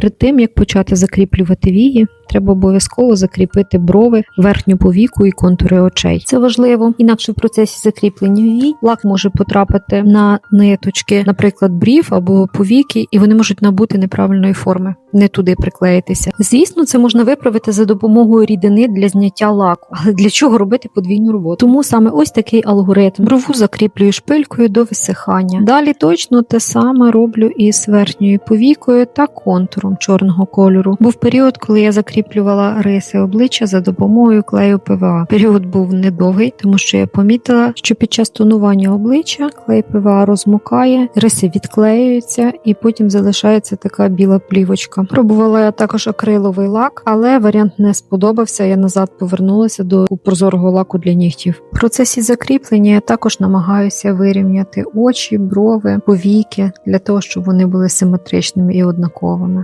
Перед тим як почати закріплювати вії, треба обов'язково закріпити брови, верхню повіку і контури очей. Це важливо, інакше в процесі закріплення вій лак може потрапити на ниточки, наприклад, брів або повіки, і вони можуть набути неправильної форми, не туди приклеїтися. Звісно, це можна виправити за допомогою рідини для зняття лаку, але для чого робити подвійну роботу? Тому саме ось такий алгоритм. Брову закріплюю шпилькою до висихання. Далі точно те саме роблю і з верхньою повікою та контуром чорного кольору. Був період, коли я закріплювала риси обличчя за допомогою клею ПВА. Період був недовгий, тому що я помітила, що під час тонування обличчя клей ПВА розмокає, риси відклеюються і потім залишається така біла плівочка. Пробувала я також акриловий лак, але варіант не сподобався. Я назад повернулася до прозорого лаку для нігтів. В процесі закріплення я також намагаюся вирівняти очі, брови, повіки для того, щоб вони були симетричними і однаковими.